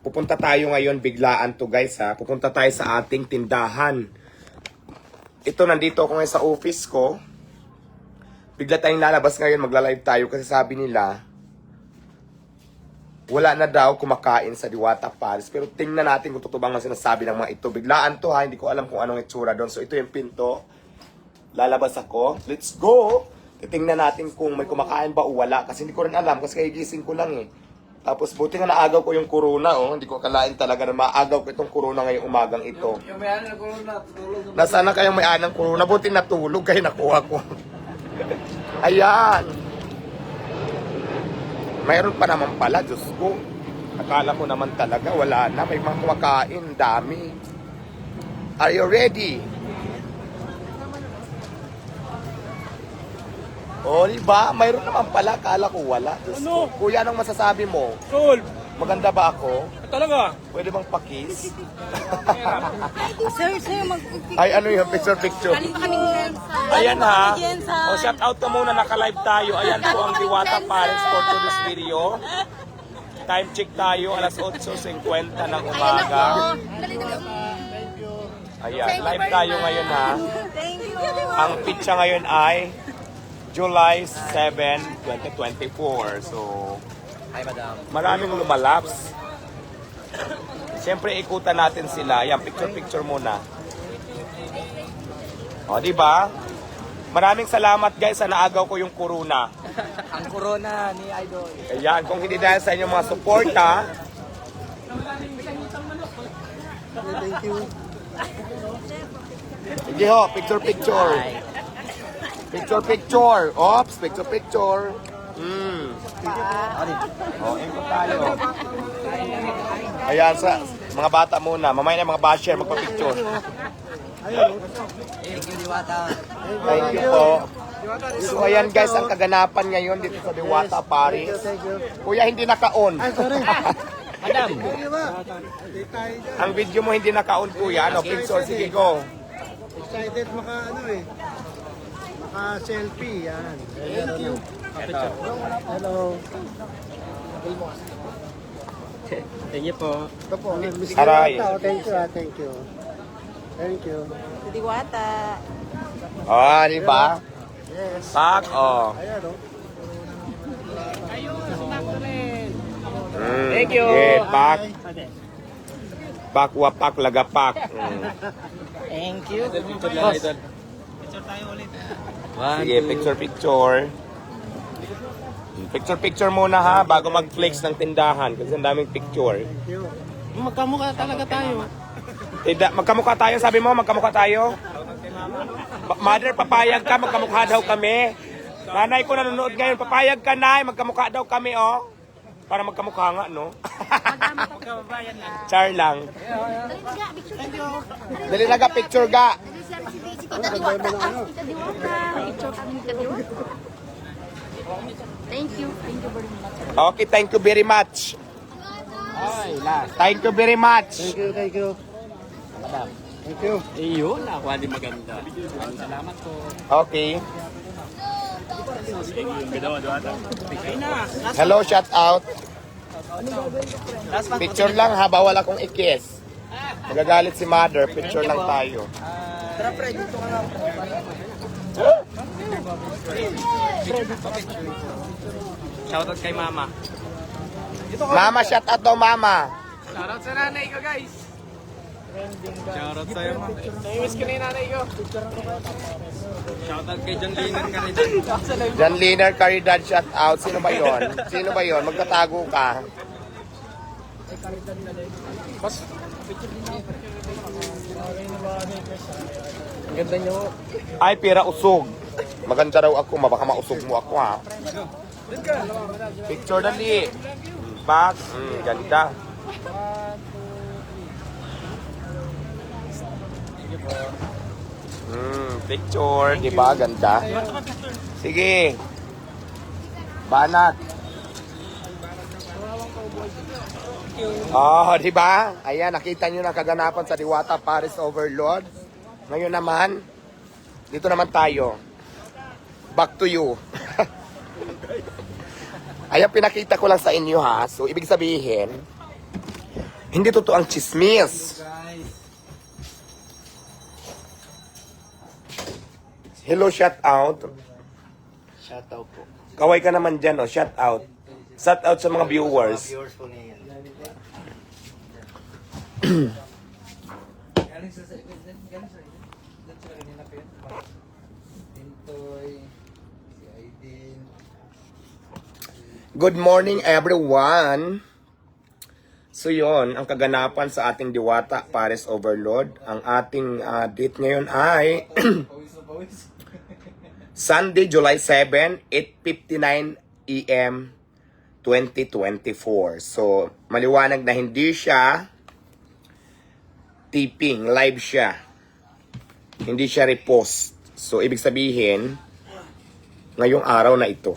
pupunta tayo ngayon biglaan to guys ha. Pupunta tayo sa ating tindahan. Ito, nandito ako ngayon sa office ko. Bigla tayong lalabas ngayon, magla-live tayo kasi sabi nila, wala na daw kumakain sa Diwata Paris. Pero tingnan natin kung totoo bang ang sinasabi ng mga ito. Biglaan to ha, hindi ko alam kung anong itsura doon. So ito yung pinto. Lalabas ako. Let's go! Titingnan natin kung may kumakain ba o wala. Kasi hindi ko rin alam kasi kagigising ko lang eh. Tapos buti nga naagaw ko yung corona oh. Hindi ko akalain talaga na maagaw ko itong corona ngayong umagang ito. Yung may ano ko na tutulog. Nasaan na kayong may anang corona? Buti natulog kayo nakuha ko. Ayan. Mayroon pa naman pala, Diyos ko. Akala ko naman talaga, wala na. May mga kumakain, dami. Are you ready? O, di ba? Mayroon naman pala. Akala ko wala. Diyos ko. Kuya, anong masasabi mo? Tol, Maganda ba ako? talaga. Pwede bang pakis? Sir, sir, mag... Ay, ano yung picture-picture? Galing pa kaming Jensen. Ayan ha. O shout out ka muna, naka-live tayo. Ayan po ang Diwata Paris for today's video. Time check tayo, alas 8.50 ng umaga. Ayan, live tayo ngayon ha. Thank you. Ang pitcha ngayon ay July 7, 2024. So, Hi, madam. maraming lumalaps. Siyempre, ikutan natin sila. Ayan, picture-picture muna. O, di ba? Maraming salamat guys sa naagaw ko yung corona. Ang corona ni Idol. Ayan, kung hindi dahil sa inyong mga suporta. Thank you. Sige ho, picture picture. Picture picture. Ops, picture picture. Mm. Oh, tayo. Ayan sa mga bata muna. Mamaya na mga basher magpa-picture. Thank you, Diwata. Thank you po. So ayan guys, ang kaganapan ngayon dito sa Diwata, Paris. Kuya, hindi naka-on. Madam. ang video mo hindi naka-on, kuya. Ano, picture, sige go. Excited maka ano eh. Maka selfie yan. Thank you. Hello. Thank you po. Ito po. Aray. Oh, Thank you ah. Thank you. Thank you. Diwata. Ah, di ba? Yes. Pak, oh. Ayan oh. Mm, Thank you. Yeah, pak. Pak, wapak, lagapak. Mm. Thank you. Boss. One, Sige, picture, picture. Picture, picture muna ha, bago mag-flex ng tindahan. Kasi ang daming picture. Magkamukha talaga tayo. Tida, magkamukha tayo, sabi mo, magkamukha tayo? Mother, papayag ka, magkamukha daw kami. Nanay ko nanonood ngayon, papayag ka na, magkamukha daw kami, oh. Para magkamukha nga, no? Char lang. Dali na ga, picture ga. Kita Diwata. Kita Diwata. Picture kami ni Diwata. Thank you. Thank you very much. Okay, thank you very much. Thank you very much. Thank you. Thank you. Thank you. Iyon, ako hindi maganda. Salamat po. Okay. Hello, shout out. Picture lang ha, bawal akong i-kiss. Magagalit si mother, picture lang tayo. Tara, Fred, dito ka lang. Shoutout kay Mama. Mama, shout out daw mama. Shoutout sa nanay ko, guys. Shoutout sa'yo, ma. Namiss ko na yung nanay ko. Shoutout kay John Linan ka rin. Jan Liner Caridad, shout out. Sino ba yon? Sino ba yon? Magtatago ka. Ang ganda nyo. Ay, pira usog. Maganda raw ako, mabaka mausog mo ako ha. Picture dali. Back. Mm, ganda. Mm, picture, di ba? Ganda. Sige. Banat. Oh, di ba? Ayan, nakita nyo na kaganapan sa Diwata Paris Overload. Ngayon naman, dito naman tayo. Back to you. Ayan, pinakita ko lang sa inyo ha. So, ibig sabihin, Hindi totoo ang chismis. Hello, shout out. Shout out po. Kaway ka naman dyan, oh. Shout out. Shout out sa mga viewers. Viewers po niya. Galing sa galing sa Doon Tintoy, si Aiden. Good morning, everyone. So yon ang kaganapan sa ating Diwata Paris Overload. Ang ating ah, date ngayon ay. Sunday, July 7, 8.59 EM 2024. So, maliwanag na hindi siya tipping, live siya. Hindi siya repost. So, ibig sabihin, ngayong araw na ito,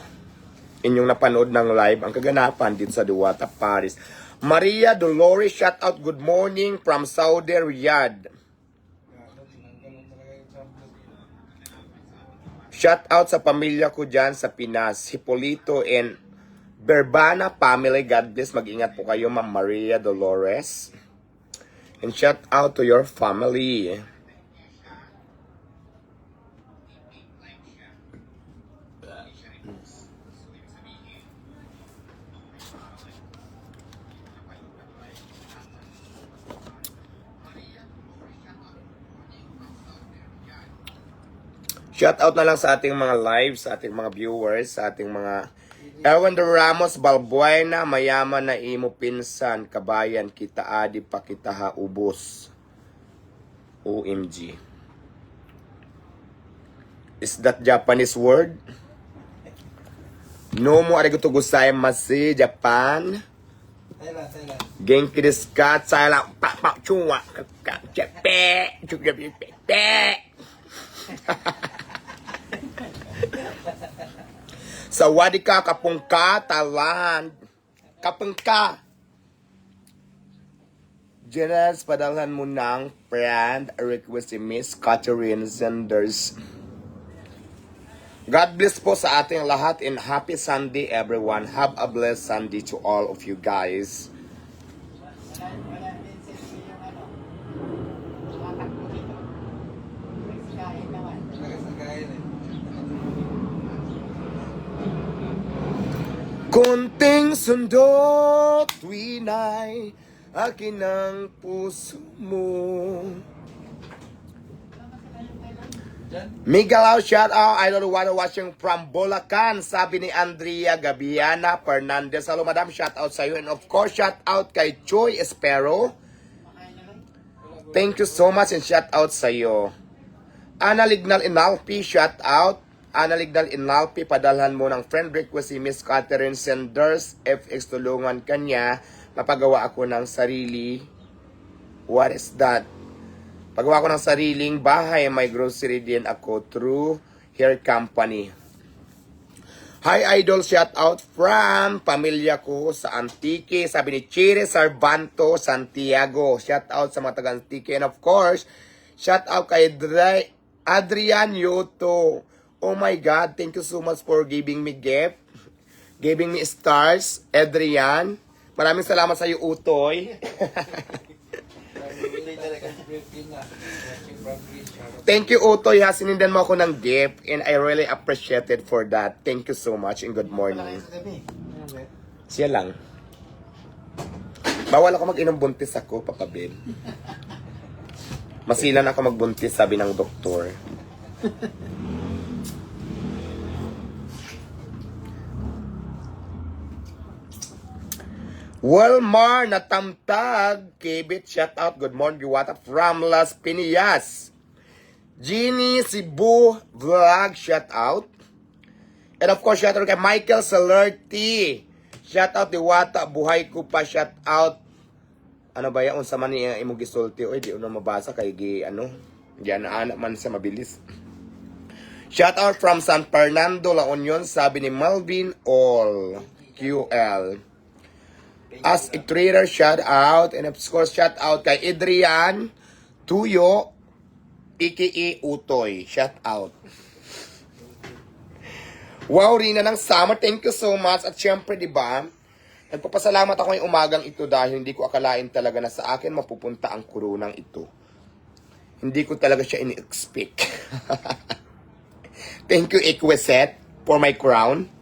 inyong napanood ng live ang kaganapan dito sa Duwata, Paris. Maria Dolores, shout out, good morning from Saudi Riyadh. Shout out sa pamilya ko dyan sa Pinas, Hipolito and Berbana family. God bless. Mag-ingat po kayo, Ma'am Maria Dolores. And shout out to your family. Shout out na lang sa ating mga live, sa ating mga viewers, sa ating mga Erwin de Ramos Balbuena, mayaman na imo pinsan, kabayan kita adi pa kita ha ubos. OMG. Is that Japanese word? No mo arigato gozaimasu, Japan. Thailand, Thailand. Genki desu ka? Tsala, pa, pa, chunwa, ka, ka, chepe, chupe, pepe. Sawadi ka, kapungka, talan. Kapungka. Jenas, padalhan mo ng friend request si Miss Catherine Sanders. God bless po sa ating lahat and happy Sunday everyone. Have a blessed Sunday to all of you guys. Konting sundot, twinay, akin ang puso mo. Miguel shout out. I don't wanna watching from Bulacan. Sabi ni Andrea Gabiana Fernandez. Hello, madam. Shout out sa iyo. And of course, shout out kay Joy Espero. Thank you so much and shout out sa iyo. Ana Lignal Inalpi, shout out. Ana Lignal Inalpi, padalhan mo ng friend request si Miss Catherine Sanders. FX tulungan kanya. Mapagawa ako ng sarili. What is that? Pagawa ko ng sariling bahay, may grocery din ako through hair company. Hi Idol, shout out from pamilya ko sa Antique. Sabi ni Chire Sarvanto Santiago. Shout out sa mga taga Antique. And of course, shout out kay Dre, Adrian Yoto. Oh my God, thank you so much for giving me gift. Giving me stars, Adrian. Maraming salamat sa iyo, Utoy. Thank you, Utoy. Ha, sinindan mo ako ng gift and I really appreciate it for that. Thank you so much and good morning. Siya lang. Bawal ako mag-inom buntis ako, Papa Ben. Masilan ako magbuntis, sabi ng doktor. Walmar na tamtag. Kibit, shout out. Good morning, Giwata from Las Piñas. Jeannie Cebu Vlog, shout out. And of course, shout out kay Michael Salerti. Shout out Diwata, buhay ko pa, shout out. Ano ba yan? Unsa man niya imong gisulti oy, di uno mabasa kay gi ano. Na anak man sa mabilis. Shout out from San Fernando, La Union, sabi ni Melvin All QL. As a trader, shout out. And of course, shout out kay Adrian Tuyo, aka Utoy. Shout out. Wow, Rina ng summer. Thank you so much. At syempre, di ba, Nagpapasalamat ako ngayong umagang ito dahil hindi ko akalain talaga na sa akin mapupunta ang kurunang ito. Hindi ko talaga siya in-expect. Thank you, Equiset, for my crown.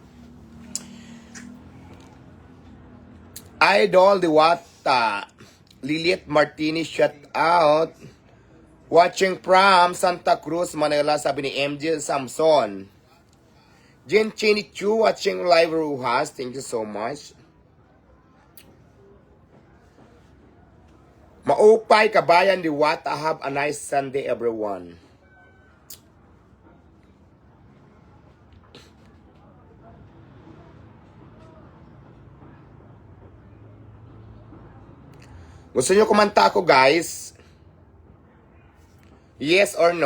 Idol Diwata. Liliet Martinez, shout out. Watching from Santa Cruz, Manila, sabi ni MJ Samson. Jen Cheney Chu, watching live Ruhas. Thank you so much. Maupay, kabayan, Diwata. Have a nice Sunday, everyone. Gusto nyo kumanta ako, guys? Yes or no?